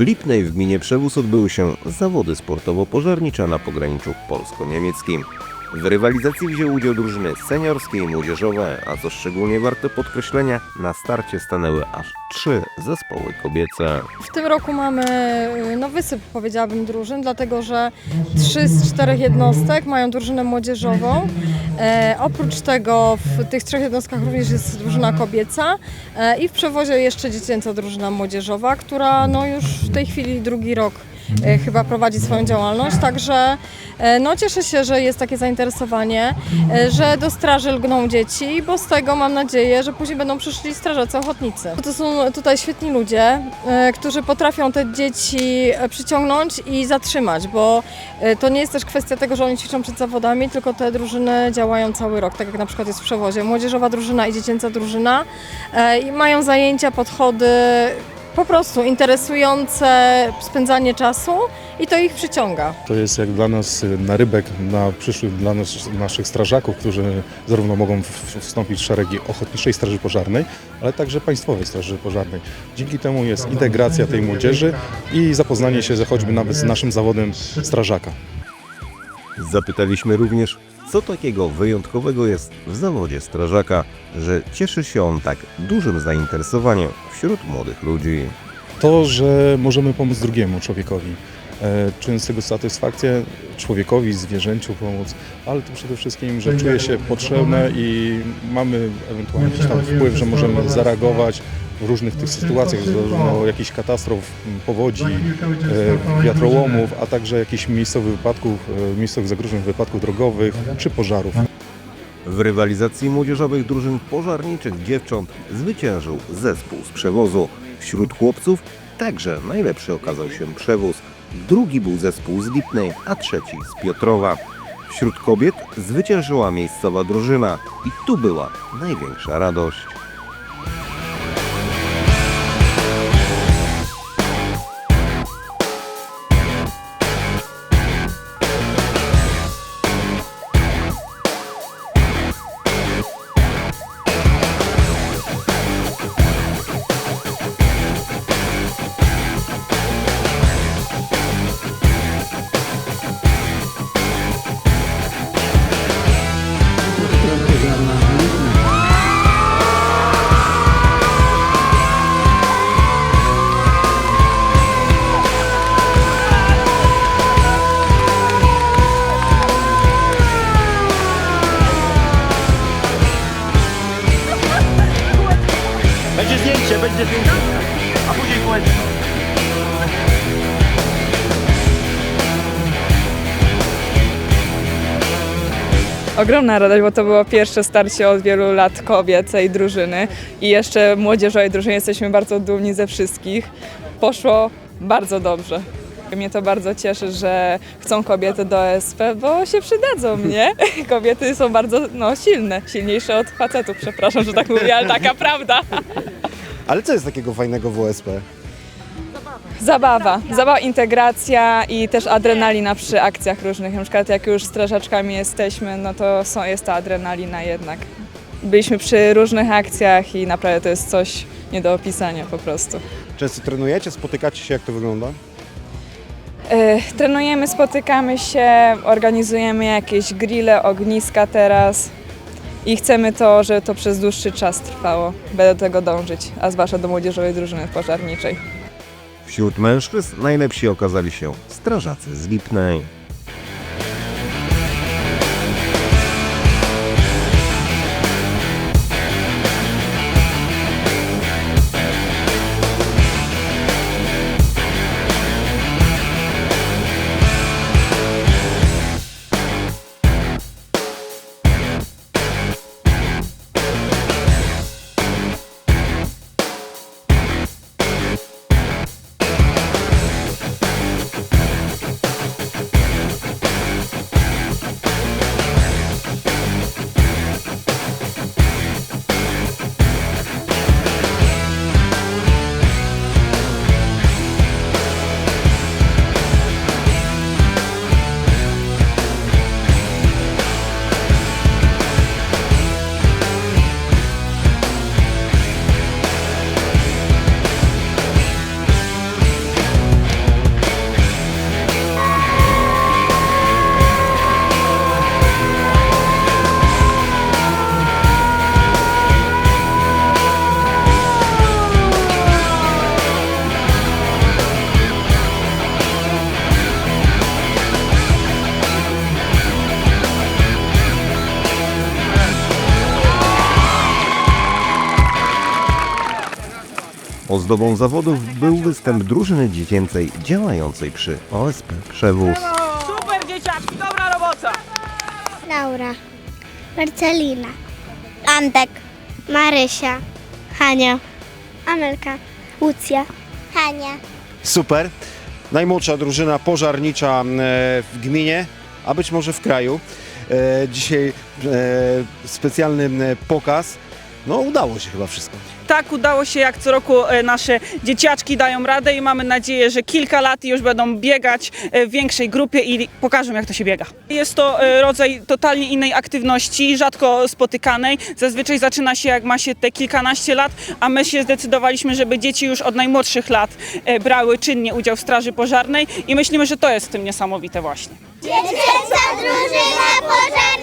W Lipnej w gminie Przewóz odbyły się zawody sportowo-pożarnicze na pograniczu polsko-niemieckim. W rywalizacji wzięły udział drużyny seniorskie i młodzieżowe, a co szczególnie warte podkreślenia, na starcie stanęły aż trzy zespoły kobiece. W tym roku mamy y, no, wysyp, powiedziałabym, drużyn, dlatego że trzy z czterech jednostek mają drużynę młodzieżową. E, oprócz tego w tych trzech jednostkach również jest drużyna kobieca e, i w przewozie jeszcze dziecięca drużyna młodzieżowa, która no, już w tej chwili drugi rok chyba prowadzi swoją działalność, także e, no, cieszę się, że jest takie zainteresowanie, e, że do straży lgną dzieci, bo z tego mam nadzieję, że później będą przyszli strażacy ochotnicy. To są tutaj świetni ludzie, e, którzy potrafią te dzieci e, przyciągnąć i zatrzymać, bo e, to nie jest też kwestia tego, że oni ćwiczą przed zawodami, tylko te drużyny działają cały rok, tak jak na przykład jest w przewozie. Młodzieżowa drużyna i dziecięca drużyna e, i mają zajęcia, podchody, po prostu interesujące spędzanie czasu i to ich przyciąga. To jest jak dla nas y, narybek na przyszłych dla nas, naszych strażaków, którzy zarówno mogą wstąpić w szeregi Ochotniczej Straży Pożarnej, ale także Państwowej Straży Pożarnej. Dzięki temu jest integracja tej młodzieży i zapoznanie się choćby nawet z naszym zawodem strażaka. Zapytaliśmy również, co takiego wyjątkowego jest w zawodzie strażaka, że cieszy się on tak dużym zainteresowaniem wśród młodych ludzi. To, że możemy pomóc drugiemu człowiekowi, e, czując z tego satysfakcję człowiekowi, zwierzęciu pomóc, ale to przede wszystkim, że czuje się potrzebne i mamy ewentualnie jakiś tam wpływ, że możemy zareagować w różnych tych sytuacjach, zarówno jakichś katastrof, powodzi, e, wiatrołomów, a także jakichś miejscowych wypadków, e, miejscowych zagrożeń wypadków drogowych czy pożarów. W rywalizacji młodzieżowych drużyn pożarniczych dziewcząt zwyciężył zespół z przewozu. Wśród chłopców także najlepszy okazał się przewóz. Drugi był zespół z Lipnej, a trzeci z Piotrowa. Wśród kobiet zwyciężyła miejscowa drużyna i tu była największa radość. Ogromna radość, bo to było pierwsze starcie od wielu lat kobiecej drużyny i jeszcze młodzieżowej drużyny. Jesteśmy bardzo dumni ze wszystkich. Poszło bardzo dobrze. Mnie to bardzo cieszy, że chcą kobiety do OSP, bo się przydadzą, nie? Kobiety są bardzo no, silne, silniejsze od facetów, przepraszam, że tak mówię, ale taka prawda. Ale co jest takiego fajnego w OSP? Zabawa, zabawa, integracja i też adrenalina przy akcjach różnych. Na przykład jak już strażaczkami jesteśmy, no to są, jest ta adrenalina jednak. Byliśmy przy różnych akcjach i naprawdę to jest coś nie do opisania po prostu. Często trenujecie, spotykacie się, jak to wygląda? E, trenujemy, spotykamy się, organizujemy jakieś grille, ogniska teraz i chcemy to, żeby to przez dłuższy czas trwało. Będę do tego dążyć, a zwłaszcza do młodzieżowej drużyny pożarniczej. Wśród mężczyzn najlepsi okazali się strażacy z Lipnej. Ozdobą zawodów był występ drużyny dziecięcej działającej przy OSP Przewóz. Super dzieciaki, dobra robota! Laura, Marcelina, Antek, Marysia, Hania, Amelka, Lucja, Hania. Super. Najmłodsza drużyna pożarnicza e, w gminie, a być może w kraju. E, Dzisiaj e, specjalny pokaz. No udało się chyba wszystko. Tak, udało się jak co roku e, nasze dzieciaczki dają radę i mamy nadzieję, że kilka lat już będą biegać e, w większej grupie i pokażą jak to się biega. Jest to e, rodzaj totalnie innej aktywności, rzadko spotykanej. Zazwyczaj zaczyna się jak ma się te kilkanaście lat, a my się zdecydowaliśmy, żeby dzieci już od najmłodszych lat e, brały czynnie udział w straży pożarnej i myślimy, że to jest w tym niesamowite właśnie. Dziecięca drużyna pożarnicza!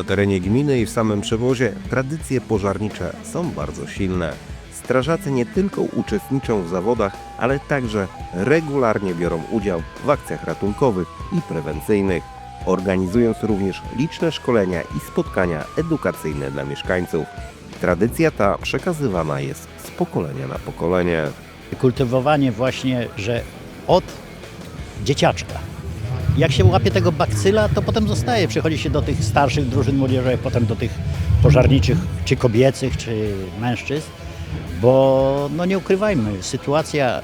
Na terenie gminy i w samym przewozie tradycje pożarnicze są bardzo silne. Strażacy nie tylko uczestniczą w zawodach, ale także regularnie biorą udział w akcjach ratunkowych i prewencyjnych, organizując również liczne szkolenia i spotkania edukacyjne dla mieszkańców. Tradycja ta przekazywana jest z pokolenia na pokolenie. kultywowanie właśnie, że od dzieciaczka. Jak się łapie tego bakcyla, to potem zostaje. Przychodzi się do tych starszych drużyn młodzieżowych, potem do tych pożarniczych, czy kobiecych, czy mężczyzn, bo no nie ukrywajmy, sytuacja y,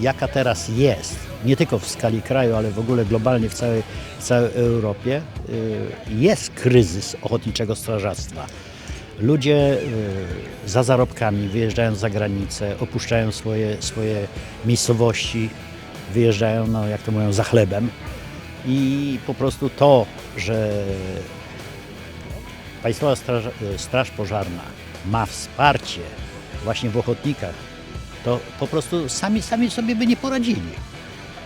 jaka teraz jest, nie tylko w skali kraju, ale w ogóle globalnie w całej, w całej Europie, y, jest kryzys ochotniczego strażactwa. Ludzie y, za zarobkami wyjeżdżają za granicę, opuszczają swoje, swoje miejscowości, wyjeżdżają, no jak to mówią, za chlebem. I po prostu to, że Państwowa Straż, y, Straż Pożarna ma wsparcie właśnie w ochotnikach, to po prostu sami, sami sobie by nie poradzili.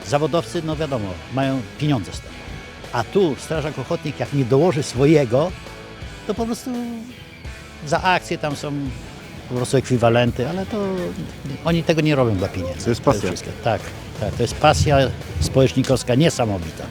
Zawodowcy, no wiadomo, mają pieniądze z tego. A tu strażak ochotnik, jak nie dołoży swojego, to po prostu za akcje tam są po prostu ekwiwalenty, ale to oni tego nie robią dla pieniędzy. To jest pasja. wszystko. Tak, tak, to jest pasja społecznikowska niesamowita.